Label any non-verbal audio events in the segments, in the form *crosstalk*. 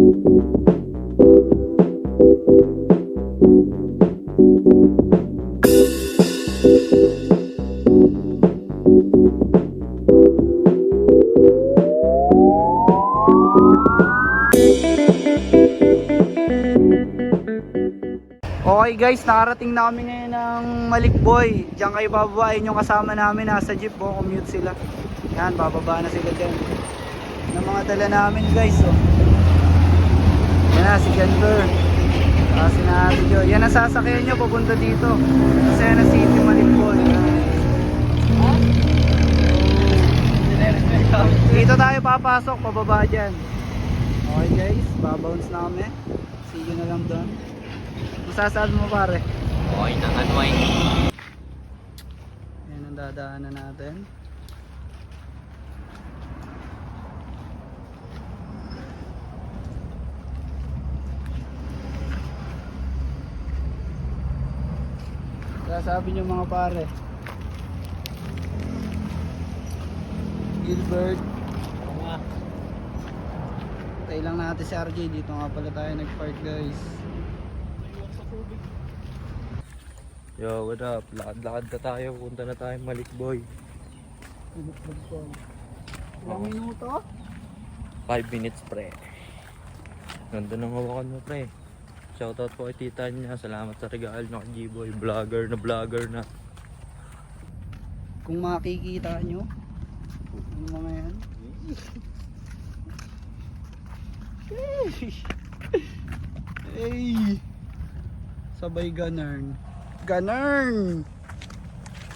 Okay guys, nakarating na kami ngayon ng Malikboy. Diyan kayo bababain yung kasama namin. Nasa jeep po, commute sila. Yan, bababa na sila dyan. Ng mga dala namin guys. Oh. Yan na, si Denver. Saka si Ate Jo. Yan ang sasakyan nyo papunta dito. Sa Sena City, Malikboy. Dito tayo papasok, pababa dyan. Okay guys, babounce na kami. See you na lang doon. Masasad mo pare. Okay na unwind. Yan ang dadaanan natin. Kaya sabi niyo mga pare. Gilbert. Tayo lang natin si RJ. Dito nga pala tayo nag-park guys. Yo, what up? Lakad-lakad na tayo. Punta na tayo Malikboy. Ilang minuto? 5 minutes pre. Ganda ng hawakan mo pre. Shoutout po kay tita niya. Salamat sa regalo ng G-Boy. Vlogger na vlogger na. Kung makikita nyo, yung mga yan. hey! Sabay ganern. Ganern!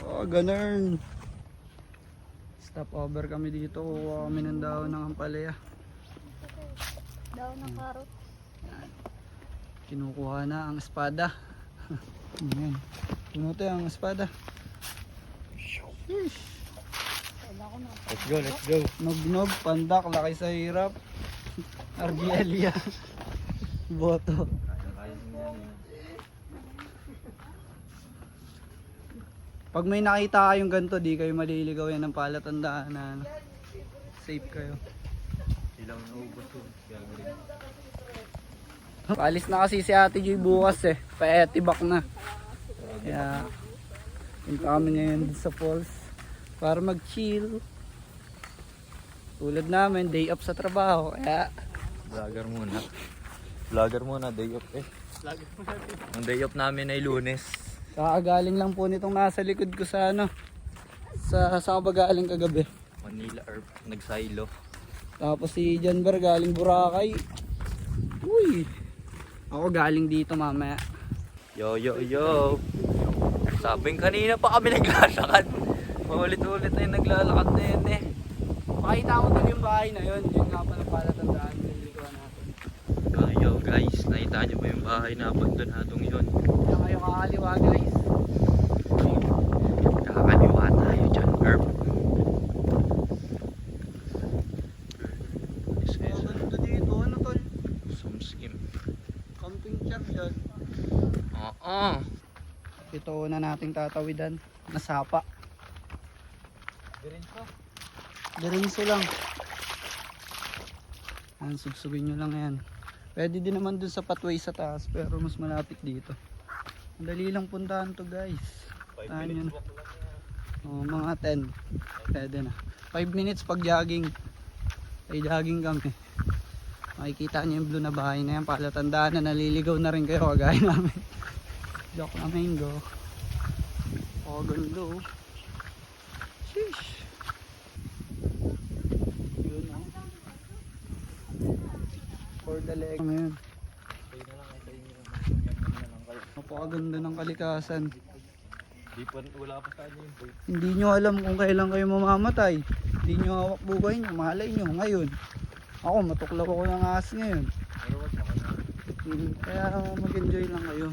Oh, ganern! Stop over kami dito. Kuha kami ng daon ng ampalaya. Daw ng karot. Kinukuha na ang espada. *laughs* Ayan. Pinuto ang espada. Na. Let's go, let's go. Nognog, pandak, laki sa hirap. Argelia. Boto. Pag may nakita kayong ganito, di kayo maliligaw yan ng palatandaan na ano, safe kayo. Ilang naubos yun. Paalis na kasi si Ate Joy bukas eh. Pa-etibak na. Kaya, punta kami ngayon sa falls para mag-chill. Tulad namin, day off sa trabaho. Kaya, Vlogger muna. Vlogger muna, day off eh. Ang day off namin ay lunes. kakagaling lang po nitong nasa likod ko sa ano. Sa saan ba galing kagabi? Manila Earth, nagsilo. Tapos si Janber galing Boracay. Uy! Ako galing dito mamaya. Yo, yo, yo. Sabing kanina pa kami naglalakad. Paulit-ulit na yung naglalakad na yun eh. Pakita mo dun yung bahay na yun. Yung nga pa ng palatandaan. Nililikuan natin. Ah, yo guys, nakita niyo ba yung bahay na abandonadong yun? Kaya kayo kakaliwa guys. Kakaliwa tayo dyan, Herb. This Ang is ganda dito. Ano tol? some skim. Camping chair yan. Oo. Ito na nating tatawidan. Nasapa. Diretso lang. Yan, sugsugin nyo lang yan. Pwede din naman dun sa pathway sa taas pero mas malapit dito. Madali lang puntahan to guys. Puntahan nyo na. Oh, mga 10. Pwede na. 5 minutes pag jogging. Ay jogging kami. Makikita nyo yung blue na bahay na yan. Palatandaan na naliligaw na rin kayo kagaya namin. *laughs* Joke na mango. Oh, ganda oh. Sheesh. Yun oh. For the leg. Ano yun? Napakaganda ng kalikasan. Di pa, wala pa sa yung boy. Hindi nyo alam kung kailan kayo mamamatay. Hindi nyo hawak buhay nyo. Malay nyo ngayon. Ako, matuklaw ako ng ahas ngayon. Pero wag naman. Mm, Kaya mag-enjoy lang kayo.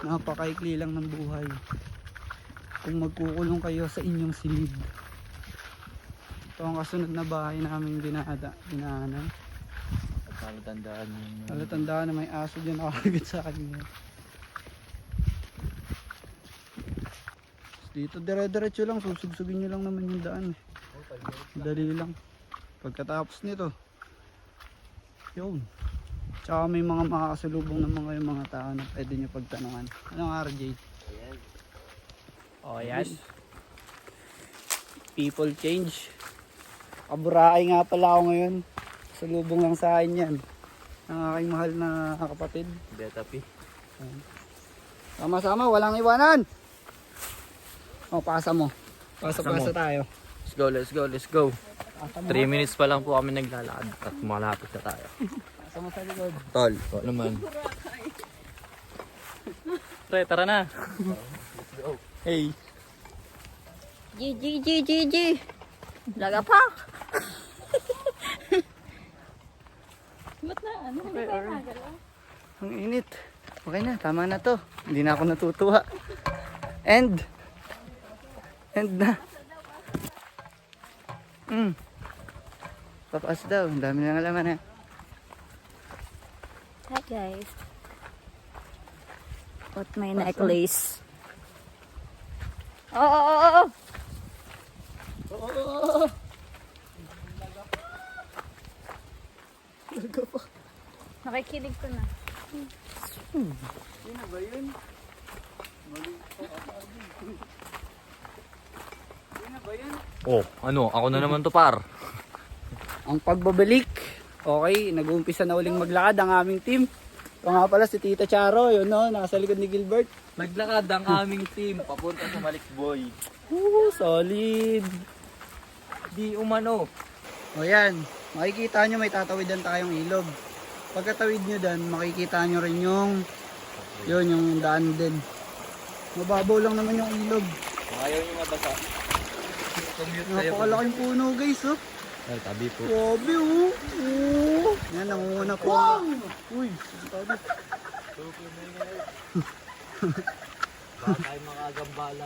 Napakaikli lang ng buhay. Kung magkukulong kayo sa inyong silid. Ito ang kasunod na bahay namin dinada, dinaanan. At palatandaan yung... Nalatandaan na may aso dyan nakakagat sa akin. Dito dire-diretso lang, susugsugin nyo lang naman yung daan. eh. Dali lang. Pagkatapos nito, Yun. Tsaka may mga makakasalubong ng mga yung mga tao na pwede nyo pagtanungan. Anong RJ? Oh, yan. People change. Kaburaay nga pala ako ngayon. Salubong lang sa akin yan. Ang aking mahal na kapatid. Beta P. Sama-sama, walang iwanan. Oh, pasa mo. Pasa-pasa tayo. Let's go, let's go, let's go. Pasa mo. 3 minutes pa lang po kami naglalakad at malapit na tayo. *laughs* Mo sa likod. Tol, ito naman. *laughs* Pre, tara na. Hey. G, G, G, G, G. Laga pa. *laughs* Ba't na? Ano? Pa nagalaw? Ang init. Okay na, tama na to. Hindi na ako natutuwa. End. End na. Mm. Papas daw. Ang dami na laman eh. Hi guys. What my necklace. Oo, oo, oo, oo. Nakikinig ko na. Yun na ba yun? Yun na ba yun? Oh, ano? Ako na naman to par. Ang pagbabalik. Okay, nag-uumpisa na uling maglakad ang aming team. Ito nga pala si Tita Charo, yun no, nasa likod ni Gilbert. Naglakad ang aming team papunta sa Malikboy. Woo, solid. Di umano. O yan, makikita nyo may tatawidan tayong ilog. Pagkatawid nyo dan, makikita nyo rin yung, yun, yung daan din. Mababaw lang naman yung ilog. Ayaw nyo mabasa. Commute Napakalaking puno guys, oh. Ay, tabi po. Grabe, oh. Oh. Yan, nangunguna po. Uy, sabi. *laughs* Baka tayo makagambala.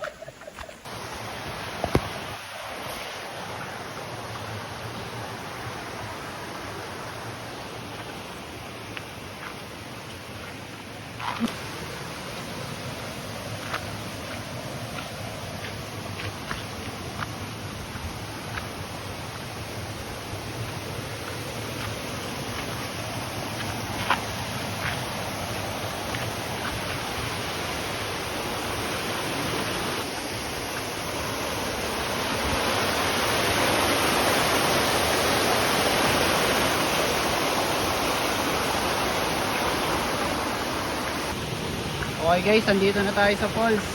Okay guys, andito na tayo sa falls.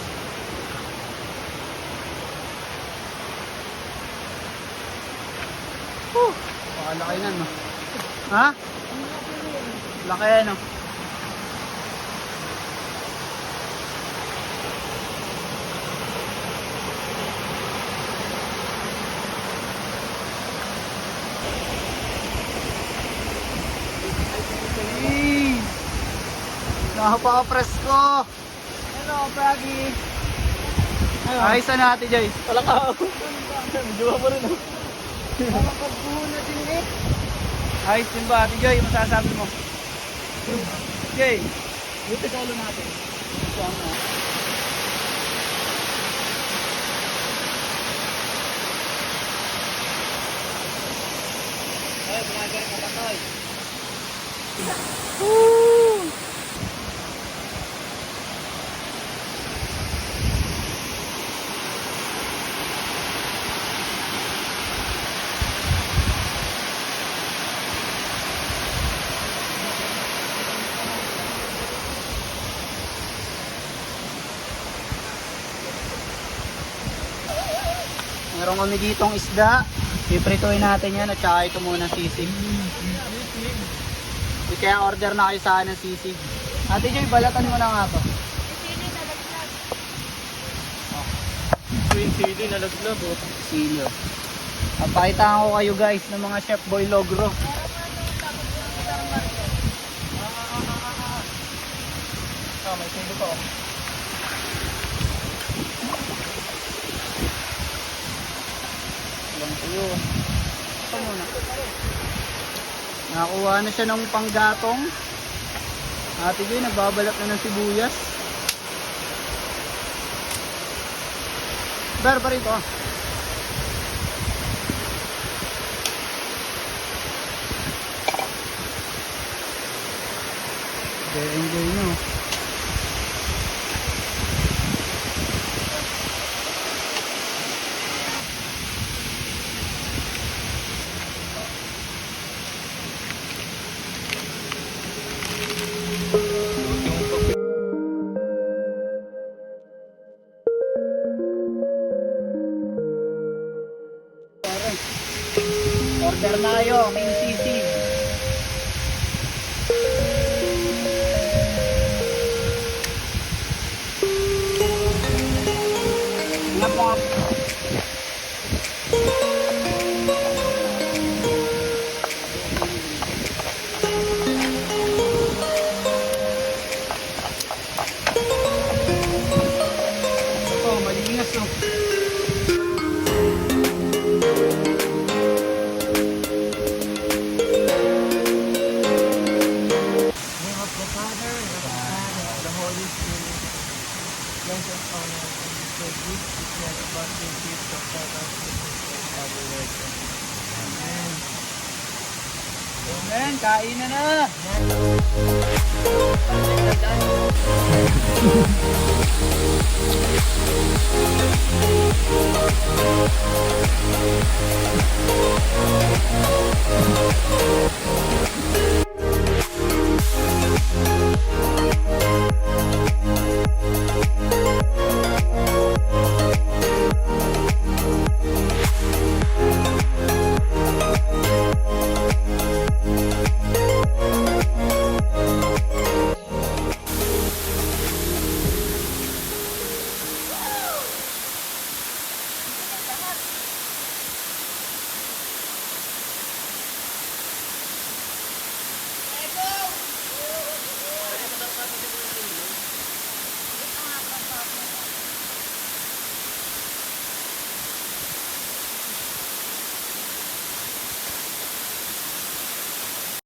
Whew, pakalaki na no. Ha? Laki ano? Hey! Napaka-presko! Hello, Bragi! Ayos na natin, Joy. Wala ka. Jowa mo rin. Nakakagbuho na din eh. Ayos din ba, Ate Joy? Masasabi mo? Joy, buti sa ulo natin. Ito ang. Ay, vlogger ka ba, Toy? Meron kami ditong isda. Piprituin natin yan at saka ito muna sisig. Di kaya order na kayo sa akin ng sisig. Ate Joy, balatan mo na nga to. Twin City, nalaglag oh. Silo. Papakitaan ko kayo guys ng mga Chef Boy Logro. Ah, may silo pa oh. Ilang tuyo. Ito muna. Nakakuha na siya ng panggatong. Ate Joy, nagbabalat na ng sibuyas. Bar pa rito. ah. Order na Mentions on the good sickness, but the gift of heaven is everywhere. Amen. Amen. Kain na na.